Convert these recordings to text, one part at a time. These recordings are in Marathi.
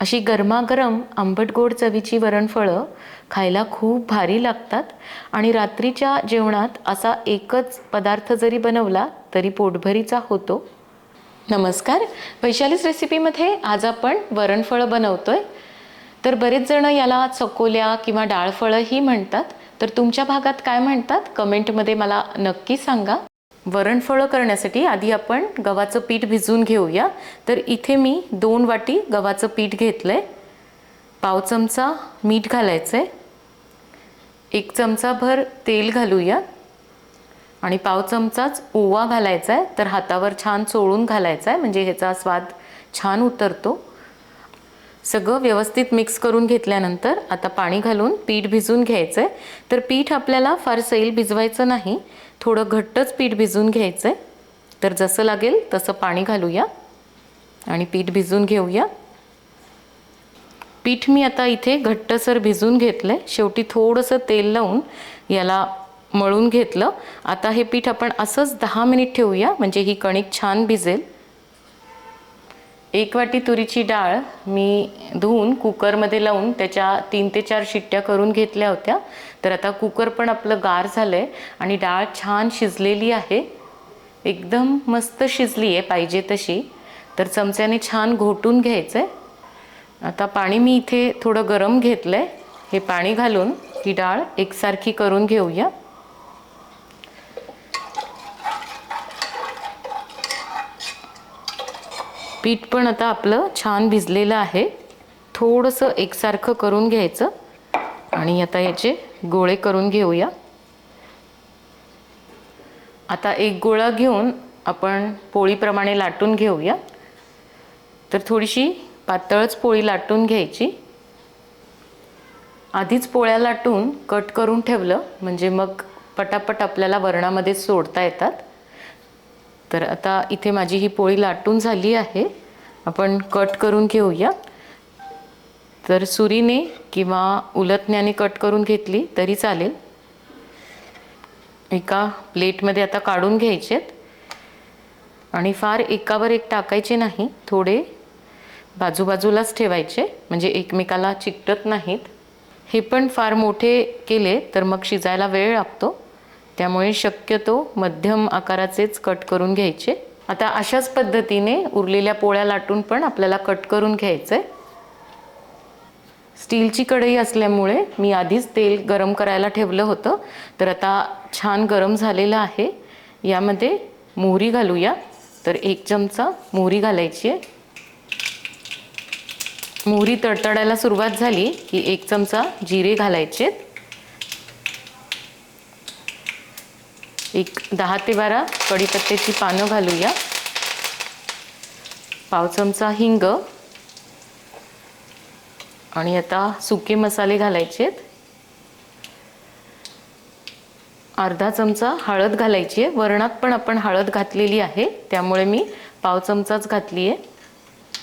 अशी गरमागरम आंबट गोड चवीची वरणफळं खायला खूप भारी लागतात आणि रात्रीच्या जेवणात असा एकच पदार्थ जरी बनवला तरी पोटभरीचा होतो. नमस्कार. वैशालीच रेसिपीमध्ये आज आपण वरणफळं बनवतोय. तर बरेच जण याला चकोल्या किंवा डाळफळंही म्हणतात. तर तुमच्या भागात काय म्हणतात? कमेंटमध्ये मला नक्की सांगा. वरणफळं करण्यासाठी आधी आपण गव्हाचं पीठ भिजवून घेऊया. तर इथे मी दोन वाटी गव्हाचं पीठ घेतलं आहे पाव चमचा मीठ घालायचं आहे एक चमचाभर तेल घालूया. आणि पाव चमचाच ओवा घालायचा आहे तर हातावर छान चोळून घालायचा आहे म्हणजे ह्याचा स्वाद छान उतरतो. सगळं व्यवस्थित मिक्स करून घेतल्यानंतर आता पाणी घालून पीठ भिजून घ्यायचं आहे तर पीठ आपल्याला फार सैल भिजवायचं नाही. थोडं घट्टच पीठ भिजून घ्यायचं आहे तर जसं लागेल तसं पाणी घालूया आणि पीठ भिजवून घेऊया. पीठ मी आता इथे घट्टसर भिजून घेतलं आहे शेवटी थोडंसं तेल लावून याला मळून घेतलं. आता हे पीठ आपण असंच दहा मिनिट ठेवूया. म्हणजे ही कणिक छान भिजेल. एक वाटी तुरीची डाळ मी धुवून कुकरमध्ये लावून त्याच्या तीन ते चार शिट्ट्या करून घेतल्या होत्या. तर आता कुकर पण आपलं गार झालं आहे आणि डाळ छान शिजलेली आहे. एकदम मस्त शिजली आहे पाहिजे तशी. तर चमच्याने छान घोटून घ्यायचं आहे आता पाणी मी इथे थोडं गरम घेतलं आहे हे पाणी घालून ही डाळ एकसारखी करून घेऊया. पीठ पण आता आपलं छान भिजलेलं आहे. थोडंसं एकसारखं करून घ्यायचं. आणि आता याचे गोळे करून घेऊया. आता एक गोळा घेऊन आपण पोळीप्रमाणे लाटून घेऊया. तर थोडीशी पातळच पोळी लाटून घ्यायची. आधीच पोळ्या लाटून कट करून ठेवलं. म्हणजे मग पटापट आपल्याला वरणामध्ये सोडता येतात. तर आता इथे माझी ही पोळी लाटून झाली आहे. आपण कट करून घेऊया. तर सुरीने किंवा उलटण्याने कट करून घेतली तरी चालेल. एका प्लेटमध्ये आता काढून घ्यायचेत. आणि फार एकावर एक टाकायचे नाही थोडे बाजूबाजूलाच ठेवायचे म्हणजे एकमेकाला चिकटत नाहीत. हे पण फार मोठे केले तर मग शिजायला वेळ लागतो. त्यामुळे शक्यतो मध्यम आकाराचेच कट करून घ्यायचे. आता अशाच पद्धतीने उरलेल्या पोळ्या लाटून पण आपल्याला कट करून घ्यायचं आहे स्टीलची कढई असल्यामुळे मी आधीच तेल गरम करायला ठेवलं होतं. तर आता छान गरम झालेलं आहे. यामध्ये मोहरी घालूया. तर एक चमचा मोहरी घालायची आहे. मोहरी तडतडायला सुरुवात झाली की एक चमचा जिरे घालायचे एक दहा ते बारा कढीपत्त्याची पानं घालूया. पाव चमचा हिंग. आणि आता सुके मसाले घालायचे आहेत अर्धा चमचा हळद घालायची आहे. वरणात पण आपण हळद घातलेली आहे. त्यामुळे मी पाव चमचाच घातली आहे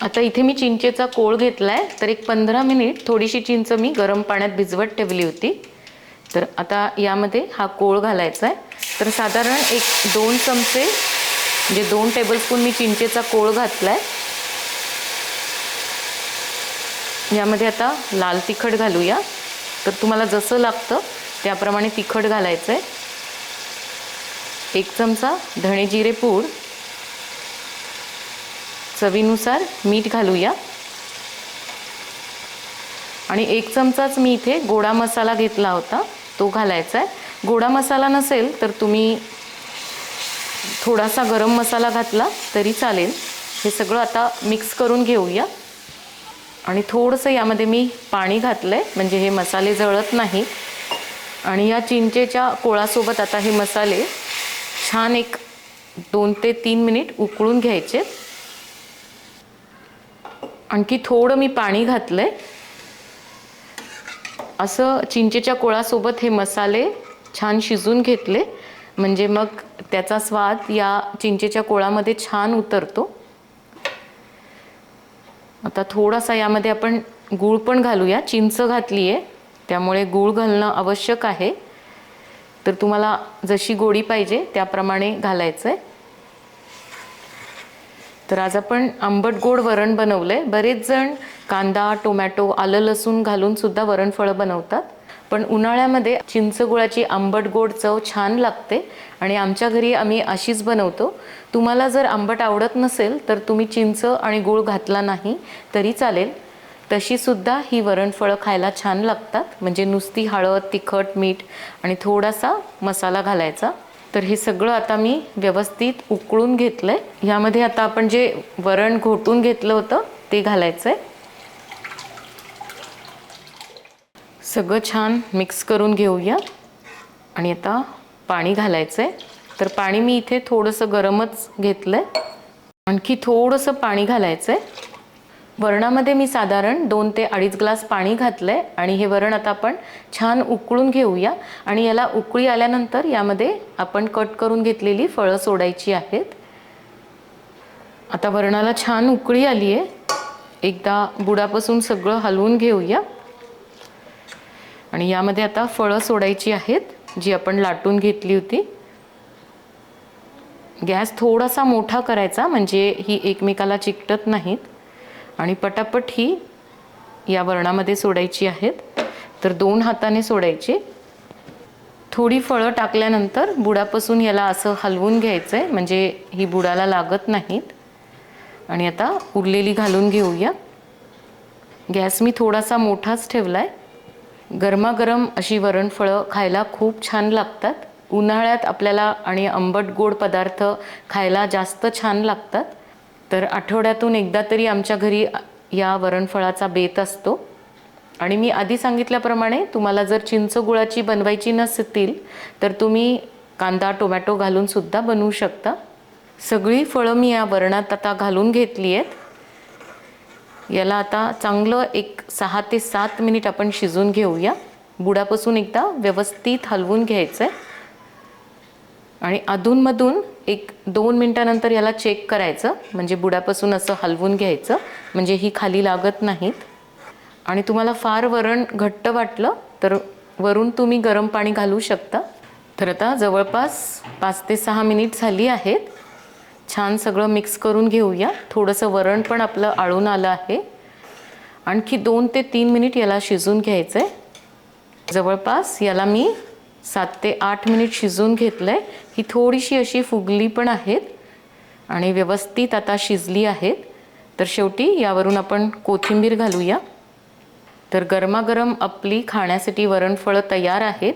आता इथे मी चिंचेचा कोळ घेतला आहे तर एक पंधरा मिनिट थोडीशी चिंच मी गरम पाण्यात भिजवत ठेवली होती. तर आता यामध्ये हा कोळ घालायचा आहे. तर साधारण एक दोन चमचे म्हणजे दोन टेबलस्पून मी चिंचेचा कोळ घातला आहे यामध्ये आता लाल तिखट घालूया. तर तुम्हाला जसं लागतं त्याप्रमाणे तिखट घालायचं आहे एक चमचा धणे जिरे पूड. चवीनुसार मीठ घालूया. आणि एक चमचाच मी इथे गोडा मसाला घेतला होता. तो घालायचा आहे गोडा मसाला नसेल तर तुम्ही थोडासा गरम मसाला घातला तरी चालेल. हे सगळं आता मिक्स करून घेऊया. आणि थोडंसं यामध्ये मी पाणी घातलं आहे म्हणजे हे मसाले जळत नाही. आणि या चिंचेच्या कोळासोबत आता हे मसाले छान एक दोन ते तीन मिनिट उकळून घ्यायचे. आणखी थोडं मी पाणी घातलं आहे असं चिंचेच्या कोळासोबत हे मसाले छान शिजून घेतले. म्हणजे मग त्याचा स्वाद या चिंचेच्या कोळामध्ये छान उतरतो. आता थोडासा यामध्ये आपण गूळ पण घालूया. चिंच घातली आहे त्यामुळे गूळ घालणं आवश्यक आहे. तर तुम्हाला जशी गोडी पाहिजे त्याप्रमाणे घालायचं आहे तर आज आपण आंबट गोड वरण बनवलं आहे बरेच जण कांदा टोमॅटो आलं लसूण घालून सुद्धा वरणफळं बनवतात. पण उन्हाळ्यामध्ये चिंच गुळाची आंबट गोड चव छान लागते आणि आमच्या घरी आम्ही अशीच बनवतो. तुम्हाला जर आंबट आवडत नसेल तर तुम्ही चिंच आणि गूळ घातला नाही तरी चालेल. तशीसुद्धा ही वरणफळं खायला छान लागतात. म्हणजे नुसती हळद तिखट मीठ आणि थोडासा मसाला घालायचा. तर हे सगळं आता मी व्यवस्थित उकळून घेतलं आहे ह्यामध्ये आता आपण जे वरण घोटून घेतलं होतं ते घालायचं आहे सगळं छान मिक्स करून घेऊया. आणि आता पाणी घालायचं आहे तर पाणी मी इथे थोडंसं गरमच घेतलं आहे आणखी थोडंसं पाणी घालायचंय. वरणामध्ये मी साधारण दोन ते अडीच ग्लास पाणी घातलंय आणि हे वरण आता आपण छान उकळून घेऊया. आणि याला उकळी आल्यानंतर यामध्ये आपण कट करून घेतलेली फळं सोडायची आहेत. आता वरणाला छान उकळी आली आहे एकदा बुडापासून सगळं हलवून घेऊया. आणि यामध्ये आता फळं सोडायची आहेत जी आपण लाटून घेतली होती. गॅस थोडासा मोठा करायचा म्हणजे ही एकमेकाला चिकटत नाहीत. आणि पटापट ही या वरणामध्ये सोडायची आहेत. तर दोन हाताने सोडायची. थोडी फळं टाकल्यानंतर बुडापासून याला असं हलवून घ्यायचं आहे म्हणजे ही बुडाला लागत नाहीत. आणि आता उरलेली घालून घेऊया. गॅस मी थोडासा मोठाच ठेवला आहे गरमागरम अशी वरणफळं खायला खूप छान लागतात. उन्हाळ्यात आपल्याला आणि आंबट गोड पदार्थ खायला जास्त छान लागतात. तर आठवड्यातून एकदा तरी आमच्या घरी या वरणफळाचा बेत असतो. आणि मी आधी सांगितल्याप्रमाणे तुम्हाला जर चिंच गुळाची बनवायची नसतील तर तुम्ही कांदा टोमॅटो घालूनसुद्धा बनवू शकता. सगळी फळं मी या वरणात आता घालून घेतली आहेत. याला आता चांगलं एक सहा ते सात मिनिट आपण शिजून घेऊया. बुडापासून एकदा व्यवस्थित हलवून घ्यायचं आहे आणि अधूनमधून एक दोन मिनटानंतर याला चेक करायचं. म्हणजे बुडापासून असं हलवून घ्यायचं. म्हणजे ही खाली लागत नाहीत. आणि तुम्हाला फार वरण घट्ट वाटलं तर वरून तुम्ही गरम पाणी घालू शकता. तर आता जवळपास पाच ते सहा मिनिट झाली आहेत. छान सगळं मिक्स करून घेऊया. थोडंसं वरण पण आपलं आळून आलं आहे. आणखी दोन ते तीन मिनिट याला शिजून घ्यायचं आहे जवळपास याला मी सात ते आठ मिनिट शिजवून घेतलं आहे ही थोडीशी अशी फुगली पण आहेत आणि व्यवस्थित आता शिजली आहेत. तर शेवटी यावरून आपण कोथिंबीर घालूया. तर गरमागरम आपली खाण्यासाठी वरणफळं तयार आहेत.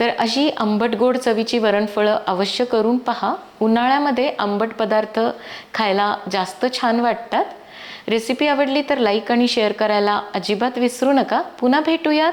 तर अशी आंबट गोड चवीची वरणफळं अवश्य करून पहा. उन्हाळ्यामध्ये आंबट पदार्थ खायला जास्त छान वाटतात. रेसिपी आवडली तर लाईक आणि शेअर करायला अजिबात विसरू नका. पुन्हा भेटूयात.